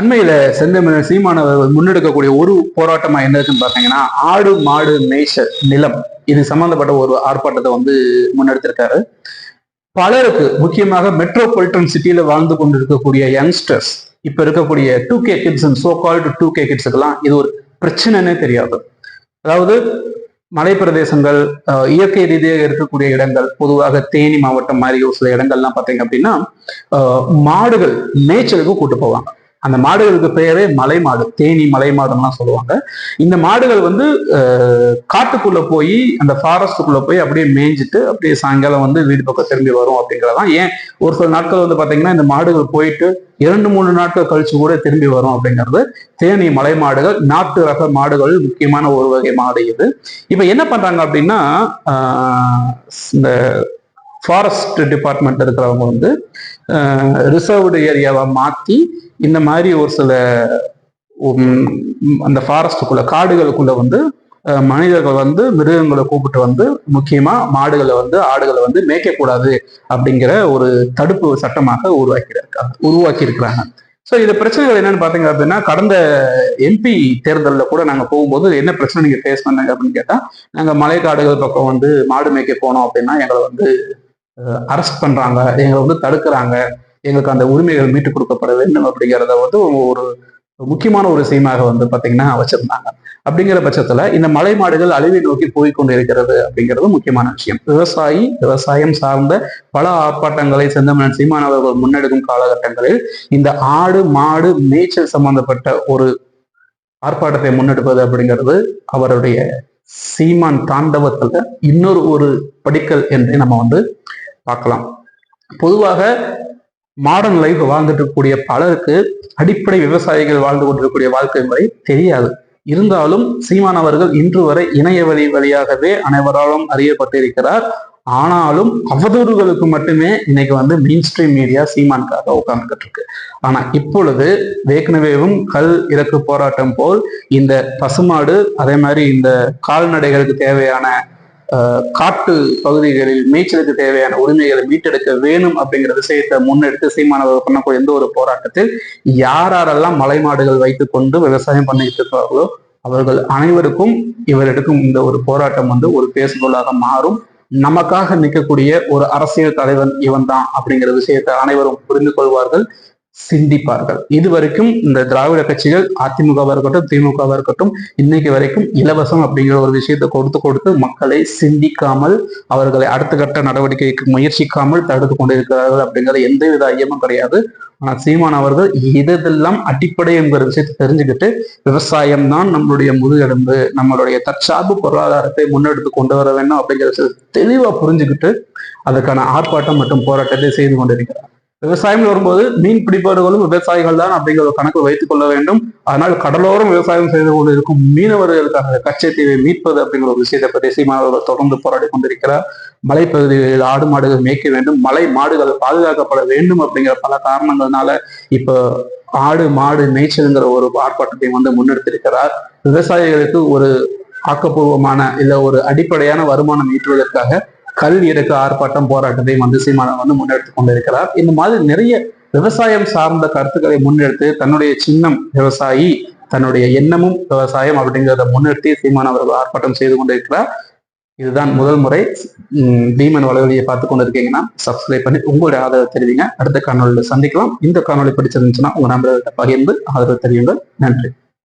அண்மையில செந்தமிழர் சீமானவர் முன்னெடுக்கக்கூடிய ஒரு போராட்டமா என்ன இருக்குன்னு பாத்தீங்கன்னா ஆடு மாடு மேய்ச்சல் நிலம் இது சம்பந்தப்பட்ட ஒரு ஆர்ப்பாட்டத்தை வந்து முன்னெடுத்திருக்காரு. பலருக்கு முக்கியமாக மெட்ரோபாலிட்டன் சிட்டியில வாழ்ந்து கொண்டிருக்கக்கூடிய யங்ஸ்டர்ஸ் இப்ப இருக்கக்கூடிய two K kids and so called two K கிட்ஸுக்கெல்லாம் இது ஒரு பிரச்சனைன்னே தெரியாது. அதாவது மலை பிரதேசங்கள் இயற்கை ரீதியாக இருக்கக்கூடிய இடங்கள் பொதுவாக தேனி மாவட்டம் மாதிரி ஒரு சில இடங்கள்லாம் பார்த்தீங்க அப்படின்னா மாடுகள் மேய்ச்சலுக்கு கூட்டு போவாங்க. அந்த மாடுகளுக்கு பெயரே மலை மாடு தேனி மலை மாடுலாம் சொல்லுவாங்க. இந்த மாடுகள் வந்து காட்டுக்குள்ள போய் அந்த ஃபாரஸ்ட்டுக்குள்ள போய் அப்படியே மேய்ஞ்சிட்டு அப்படியே சாயங்காலம் வந்து வீடு பக்கம் திரும்பி வரும் அப்படிங்கிறதான் ஏன்? ஒரு சில நாட்கள் வந்து பாத்தீங்கன்னா இந்த மாடுகள் போயிட்டு இரண்டு மூணு நாட்கள் கழிச்சு கூட திரும்பி வரும் அப்படிங்கிறது தேனி மலை மாடுகள் நாட்டு ரக மாடுகள் முக்கியமான ஒரு வகை மாடு இது. இப்ப என்ன பண்றாங்க அப்படின்னா இந்த ஃபாரஸ்ட் டிபார்ட்மெண்ட் இருக்கிறவங்க வந்து ரிசர்வ்டு ஏரியாவை மாத்தி இந்த மாதிரி ஒரு சில அந்த ஃபாரஸ்டுக்குள்ள காடுகளுக்குள்ள வந்து மனிதர்கள் வந்து மிருகங்களை கூப்பிட்டு வந்து முக்கியமா மாடுகளை வந்து ஆடுகளை வந்து மேய்க்கக்கூடாது அப்படிங்கிற ஒரு தடுப்பு சட்டமாக உருவாக்கியிருக்காங்க உருவாக்கி இருக்கிறாங்க ஸோ இது பிரச்சனைகள் என்னன்னு பாத்தீங்க அப்படின்னா கடந்த எம்பி தேர்தலில் கூட நாங்கள் போகும்போது என்ன பிரச்சனை நீங்கள் ஃபேஸ் பண்ணாங்க அப்படின்னு நாங்கள் மலை மலைக்காடுகள் பக்கம் வந்து மாடு மேய்க்க போனோம் அப்படின்னா எங்களை வந்து அரெஸ்ட் பண்றாங்க எங்களை வந்து தடுக்கிறாங்க. எங்களுக்கு அந்த உரிமைகள் மீட்டு கொடுக்கப்பட வேண்டும் அப்படிங்கிறத வந்து ஒரு முக்கியமான ஒரு விஷயமாக வந்து பாத்தீங்கன்னா வச்சிருந்தாங்க. அப்படிங்கிற பட்சத்துல இந்த மலை மாடுகள் அழிவை நோக்கி போய்கொண்டு இருக்கிறது அப்படிங்கிறது முக்கியமான விஷயம். விவசாயி விவசாயம் சார்ந்த பல ஆர்ப்பாட்டங்களை செந்தமன் சீமானவர்கள் முன்னெடுக்கும் காலகட்டங்களில் இந்த ஆடு மாடு மேய்ச்சல் சம்பந்தப்பட்ட ஒரு ஆர்ப்பாட்டத்தை முன்னெடுப்பது அப்படிங்கிறது அவருடைய சீமான் தாண்டவத்துல இன்னொரு ஒரு படிக்கல் என்று நம்ம வந்து பார்க்கலாம். பொதுவாக மாடர்ன் லைஃப் வாழ்ந்துட்டு இருக்கக்கூடிய பலருக்கு அடிப்படை விவசாயிகள் வாழ்ந்து கொண்டிருக்கக்கூடிய வாழ்க்கை முறை தெரியாது. இருந்தாலும் சீமான் அவர்கள் இன்று வரை இணைய வழி வழியாகவே அனைவராலும் அறியப்பட்டிருக்கிறார். ஆனாலும் அவதூறுகளுக்கு மட்டுமே இன்னைக்கு வந்து மெயின் ஸ்ட்ரீம் மீடியா சீமானுக்காக உட்கார்ந்துகிட்டு இருக்கு ஆனா இப்பொழுது வேக்னவேவும் கல் இறக்கு போராட்டம் போல் இந்த பசுமாடு அதே மாதிரி இந்த கால்நடைகளுக்கு தேவையான காட்டு பகுதிகளில் மேய்ச்சலுக்கு தேவையான உரிமைகளை மீட்டெடுக்க வேணும் அப்படிங்கிற விஷயத்தை முன்னெடுத்து சீமானவர்கள் பண்ணக்கூடிய எந்த ஒரு போராட்டத்தில் யாரெல்லாம் மலை மாடுகள் வைத்துக்கொண்டு விவசாயம் பண்ணிட்டு இருக்கிறார்களோ அவர்கள் அனைவருக்கும் இவர் எடுக்கும் இந்த ஒரு போராட்டம் வந்து ஒரு பேசுபொருளாக மாறும். நமக்காக நிற்கக்கூடிய ஒரு அரசியல் தலைவன் இவன் தான் அப்படிங்கிற விஷயத்தை அனைவரும் புரிந்து கொள்வார்கள். சிந்திப்பார்கள். இதுவரைக்கும் இந்த திராவிட கட்சிகள் அதிமுகவா இருக்கட்டும் திமுகவா இருக்கட்டும் இன்னைக்கு வரைக்கும் இலவசம் அப்படிங்கிற ஒரு விஷயத்தை கொடுத்து கொடுத்து மக்களை சிந்திக்காமல் அவர்களை அடுத்த கட்ட நடவடிக்கைக்கு முயற்சிக்காமல் தடுத்து கொண்டிருக்கிறார்கள் அப்படிங்கிற எந்தவித ஐயமும் கிடையாது. ஆனா சீமான் அவர்கள் இதெல்லாம் அடிப்படை என்கிற விஷயத்தை தெரிஞ்சுக்கிட்டு விவசாயம் தான் நம்மளுடைய முதுகெலும்பு நம்மளுடைய தற்சார்பு பொருளாதாரத்தை முன்னெடுத்து கொண்டு வர வேண்டும் அப்படிங்கிற விஷயத்தை தெளிவா புரிஞ்சுக்கிட்டு அதுக்கான ஆர்ப்பாட்டம் மற்றும் போராட்டத்தை செய்து கொண்டிருக்கிறார். விவசாயம் வரும்போது மீன் பிடிப்பவர்களும் விவசாயிகள் தான் அப்படிங்கிற ஒரு கணக்கு வைத்துக் கொள்ள வேண்டும். அதனால் கடலோரம் விவசாயம் செய்து கொண்டு இருக்கும் மீனவர்களுக்காக கச்சத்தீவை மீட்பது அப்படிங்கிற ஒரு விஷயத்தை பற்றி சீமானவர்கள் தொடர்ந்து போராடி கொண்டிருக்கிறார். மலைப்பகுதிகளில் ஆடு மாடுகள் மேய்க்க வேண்டும். மலை மாடுகள் பாதுகாக்கப்பட வேண்டும் அப்படிங்கிற பல காரணங்கள்னால இப்போ ஆடு மாடு மேய்ச்சல்ங்கிற ஒரு ஆர்ப்பாட்டத்தை வந்து முன்னெடுத்திருக்கிறார். விவசாயிகளுக்கு ஒரு ஆக்கப்பூர்வமான இல்ல ஒரு அடிப்படையான வருமானம் ஈட்டுவதற்காக கல் இறக்க ஆர்ப்பாட்டம் போராட்டத்தை வந்து சீமானம் வந்து முன்னெடுத்து கொண்டிருக்கிறார். இந்த மாதிரி நிறைய விவசாயம் சார்ந்த கருத்துக்களை முன்னெடுத்து தன்னுடைய சின்னம் விவசாயி தன்னுடைய எண்ணமும் விவசாயம் அப்படிங்கிறத முன்னிறுத்தி சீமான் அவர்கள் ஆர்ப்பாட்டம் செய்து கொண்டிருக்கிறார். இதுதான் முதல் முறை. பீமன் வலைவலியை பார்த்து கொண்டிருக்கீங்கன்னா சப்ஸ்கிரைப் பண்ணி உங்களுடைய ஆதரவு தெரிவிங்க. அடுத்த காணொலியில் சந்திக்கலாம். இந்த காணொலி பிடிச்சிருந்துச்சுன்னா உங்க நண்பர்கள்ட்ட பகிர்ந்து ஆதரவு தெரியுங்கள் நன்றி.